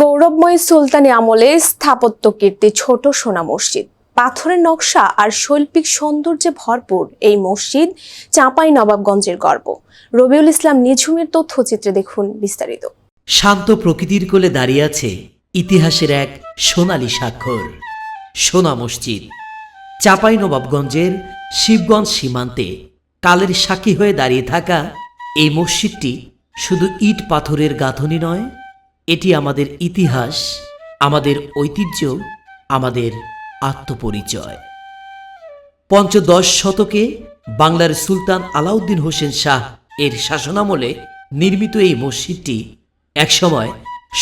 গৌরবময় সুলতানি আমলে স্থাপত্য কীর্তি, ছোট সোনা মসজিদ। পাথরের নকশা আর শৈল্পিক সৌন্দর্যে ভরপুর এই মসজিদ চাঁপাই নবাবগঞ্জের গর্ব। রবিউল ইসলাম নিঝুমের তথ্যচিত্রে দেখুন বিস্তারিত। শান্ত প্রকৃতির কোলে দাঁড়িয়ে আছে ইতিহাসের এক সোনালী স্বাক্ষর, সোনা মসজিদ। চাপাই নবাবগঞ্জের শিবগঞ্জ সীমান্তে কালের সাক্ষী হয়ে দাঁড়িয়ে থাকা এই মসজিদটি শুধু ইট পাথরের গাঁথনি নয় এটি আমাদের ইতিহাস, আমাদের ঐতিহ্য, আমাদের আত্মপরিচয়। পঞ্চদশ শতকে বাংলার সুলতান আলাউদ্দিন হোসেন শাহ এর শাসনামলে নির্মিত এই মসজিদটি একসময়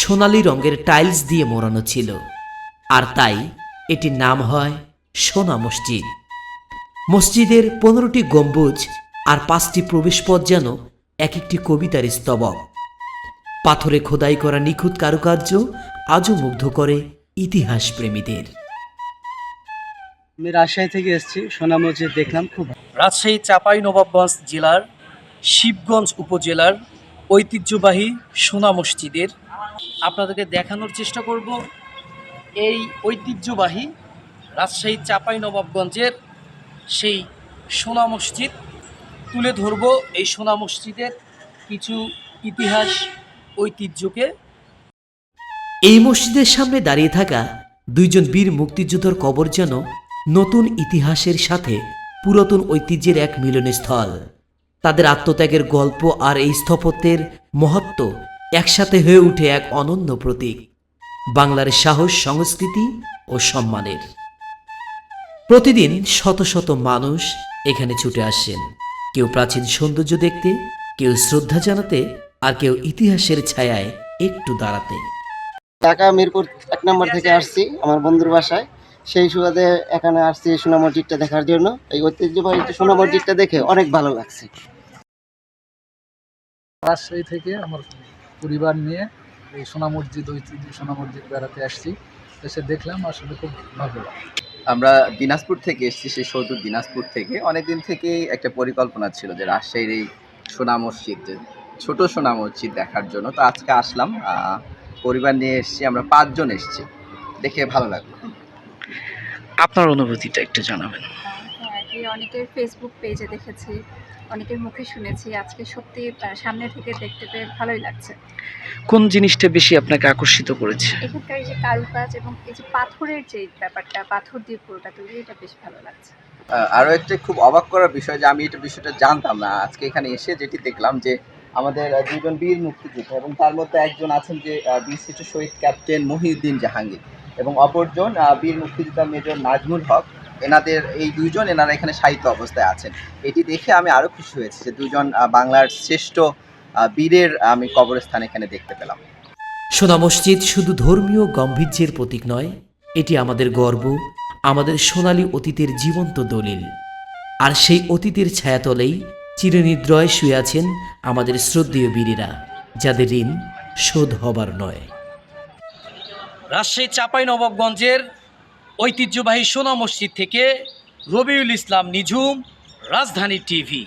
সোনালী রঙের টাইলস দিয়ে মোড়ানো ছিল, আর তাই এটির নাম হয় সোনা মসজিদ। মসজিদের পনেরোটি গম্বুজ আর পাঁচটি প্রবেশপথ যেন এক একটি কবিতার স্তবক। পাথরে খোদাই করা নিখুঁত কারুকার্য আজও মুগ্ধ করে ইতিহাস প্রেমীদের আমি রাজশাহী থেকে এসেছি সোনা মসজিদ দেখলাম খুব। রাজশাহী চাঁপাই নবাবগঞ্জ জেলার শিবগঞ্জ উপজেলার ঐতিহ্যবাহী সোনা মসজিদের। আপনাদেরকে দেখানোর চেষ্টা করব এই ঐতিহ্যবাহী রাজশাহী চাঁপাই নবাবগঞ্জের সেই সোনা মসজিদ। তুলে ধরব এই সোনা মসজিদের কিছু ইতিহাস ঐতিহ্যকে এই মসজিদের সামনে দাঁড়িয়ে থাকা দুইজন বীর মুক্তিযোদ্ধার কবর যেন নতুন ইতিহাসের সাথে পুরাতন ঐতিহ্যের এক মিলনস্থল। তাদের আত্মত্যাগের গল্প আর এই স্থপত্যের মহত্ব একসাথে হয়ে উঠে এক অনন্য প্রতীক, বাংলার সাহস, সংস্কৃতি ও সম্মানের। প্রতিদিন শত শত মানুষ এখানে ছুটে আসেন। কেউ প্রাচীন সৌন্দর্য দেখতে, কেউ শ্রদ্ধা জানাতে আর কেউ ইতিহাসের ছায়ায় একটু দাঁড়াতে। ঢাকা মিরপুর এক নম্বর থেকে আসছি আমার বন্ধুর বাসায়। সেই সুবাদে এখানে আসছি সোনা মসজিদটা দেখার জন্য। এই ঐতিহ্যবাহী সোনা মসজিদটা দেখে অনেক ভালো লাগছে। রাজশাহী থেকে আমার পরিবার নিয়ে এই সোনা মসজিদ ঐতিহ্য সোনা মসজিদ বেড়াতে আসছি। এসে দেখলাম আসলে খুব ভালো আমরা দিনাজপুর থেকে এসেছি সেই সৌদুর দিনাজপুর থেকে। অনেকদিন থেকেই একটা পরিকল্পনা ছিল যে রাজশাহীর এই সোনা মসজিদ ছোট সোনা মসজিদ দেখার জন্য। তো আজকে আসলাম পরিবার নিয়ে এসেছি আমরা পাঁচজন এসেছি। দেখে ভালো লাগল। আপনার অনুভূতিটা একটু জানাবেন। হ্যাঁ অনেকের ফেসবুক পেজে দেখেছি অনেকের মুখে শুনেছি। আজকে সত্যি সামনে থেকে দেখতে পেয়ে ভালোই লাগছে। কোন জিনিসটা বেশি আপনাকে আকর্ষিত করেছে? এখানকার এই যে কারুকাজ এবং এই যে পাথরের যে ব্যাপারটা পাথর দিয়ে পুরোটা তৈরি এটা বেশ ভালো লাগছে। আরও একটা খুব অবাক করার বিষয় যে আমি এটা বিষয়টা জানতাম না। আজকে এখানে এসে যেটি দেখলাম যে আমাদের দুজন বীর মুক্তিযোদ্ধা এবং তার মধ্যে একজন আছেন যে বীর শহীদ ক্যাপ্টেন মহিউদ্দিন জাহাঙ্গীর এবং অপরজন বীর মুক্তিযোদ্ধা মেজর নাজমুল হক। এনাদের, এই দুজন এনারা এখানে সাহিত্য অবস্থায় আছেন। এটি দেখে আমি আরও খুশি হয়েছি যে দুজন বাংলার শ্রেষ্ঠ বীরের আমি কবরস্থান এখানে দেখতে পেলাম। সোনা মসজিদ শুধু ধর্মীয় গাম্ভীর্যের প্রতীক নয়, এটি আমাদের গর্ব, আমাদের সোনালী অতীতের জীবন্ত দলিল। আর সেই অতীতের ছায়াতলেই চিরনিদ্রয় শুয়ে আছেন আমাদের শ্রদ্ধেয় বীরেরা, যাদের ঋণ শোধ হবার নয়। রাজশাহী চাপাই নবাবগঞ্জের ঐতিহ্যবাহী সোনা মসজিদ থেকে রবিউল ইসলাম নিঝুম, রাজধানী টিভি।